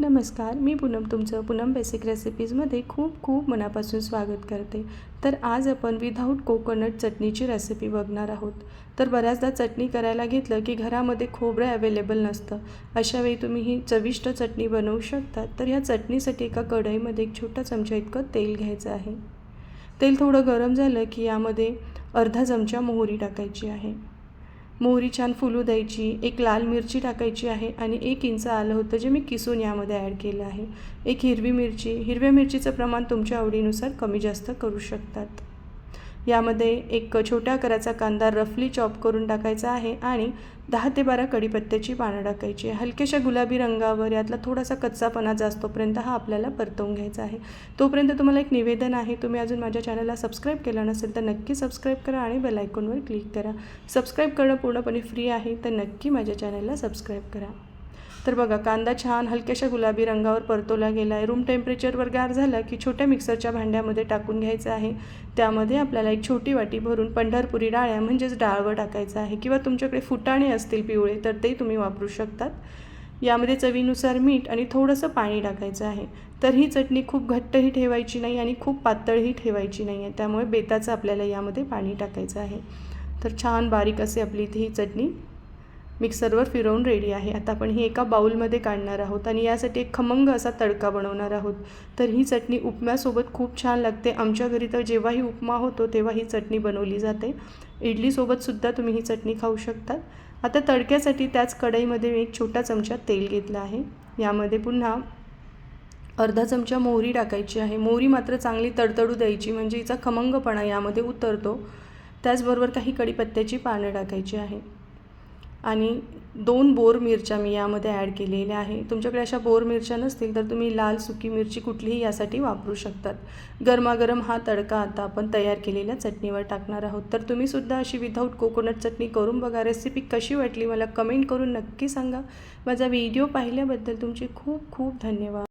नमस्कार मी पूनम तुमचं पूनम बेसिक रेसिपीजमध्ये खूप खूप मनापासून स्वागत करते. तर आज आपण विदाऊट कोकोनट चटणीची रेसिपी बघणार आहोत. तर बऱ्याचदा चटणी करायला घेतलं की घरामध्ये खोबरं अवेलेबल नसतं. अशावेळी तुम्ही ही चविष्ट चटणी बनवू शकता. तर ह्या चटणीसाठी एका कढईमध्ये एक छोटा चमचा इतकं तेल घ्यायचं आहे. तेल थोडं गरम झालं की यामध्ये अर्धा चमचा मोहरी टाकायची आहे. मोहरी छान फुलू द्यायची एक लाल मिरची टाकायची आहे आणि एक इंच आलं होतं जे मी किसून यामध्ये ॲड केलं आहे. एक हिरवी मिरची हिरव्या मिरचीचं प्रमाण तुमच्या आवडीनुसार कमी जास्त करू शकतात. यामध्ये एक छोट्या आकाराचा कांदा रफली चॉप करून टाकायचा आहे आणि दहा ते बारा कढीपत्त्याची पानं टाकायची आहे. हलक्याशा गुलाबी रंगावर यातला थोडासा कच्चापणा जास्तोपर्यंत हा आपल्याला परतवून घ्यायचा आहे. तोपर्यंत तुम्हाला एक निवेदन आहे तुम्ही अजून माझ्या चॅनलला सबस्क्राईब केलं नसेल तर नक्की सबस्क्राईब करा आणि बेल आयकॉनवर क्लिक करा. सबस्क्राईब करणं पूर्णपणे फ्री आहे तर नक्की माझ्या चॅनलला सबस्क्राईब करा. तर बघा कांदा छान हलक्याशा गुलाबी रंगावर परतवला गेला आहे रूम टेम्परेचरवर गार झाला की छोट्या मिक्सरच्या भांड्यामध्ये टाकून घ्यायचं आहे. त्यामध्ये आपल्याला एक छोटी वाटी भरून पंढरपुरी डाळ्या म्हणजेच डाळवं टाकायचं आहे. किंवा तुमच्याकडे फुटाणे असतील पिवळे तर ते तुम्ही वापरू शकतात. यामध्ये चवीनुसार मीठ आणि थोडंसं पाणी टाकायचं आहे. तर ही चटणी खूप घट्टही ठेवायची नाही आणि खूप पातळही ठेवायची नाही आहे. त्यामुळे बेताचं आपल्याला यामध्ये पाणी टाकायचं आहे. तर छान बारीक असे आपली इथे ही चटणी मिक्सरवर फिरवून रेडी आहे. आता आपण ही एका बाऊलमध्ये काढणार आहोत आणि यासाठी एक खमंग असा तडका बनवणार आहोत. तर ही चटणी उपम्यासोबत खूप छान लागते. आमच्या घरी तर जेव्हाही उपमा होतो तेव्हा ही चटणी बनवली जाते. इडलीसोबतसुद्धा तुम्ही ही चटणी खाऊ शकतात. आता तडक्यासाठी त्याच कढईमध्ये मी एक छोटा चमचा तेल घेतला आहे. यामध्ये पुन्हा अर्धा चमचा मोहरी टाकायची आहे. मोहरी मात्र चांगली तडतडू द्यायची म्हणजे हिचा खमंगपणा यामध्ये उतरतो. त्याचबरोबर काही कढीपत्त्याची पानं टाकायची आहे. आणि दोन बोर मिरच्या मी यामध्ये ॲड केलेल्या आहे. तुमच्याकडे अशा बोर मिरच्या नसतील तर तुम्ही लाल सुकी मिरची कुठलीही यासाठी वापरू शकतात. गरमागरम हा तडका आता आपण तयार केलेल्या चटणीवर टाकणार आहोत. तर तुम्हीसुद्धा अशी विदाऊट कोकोनट चटणी करून बघा. रेसिपी कशी वाटली मला कमेंट करून नक्की सांगा. माझा व्हिडिओ पाहिल्याबद्दल तुमचे खूप खूप धन्यवाद.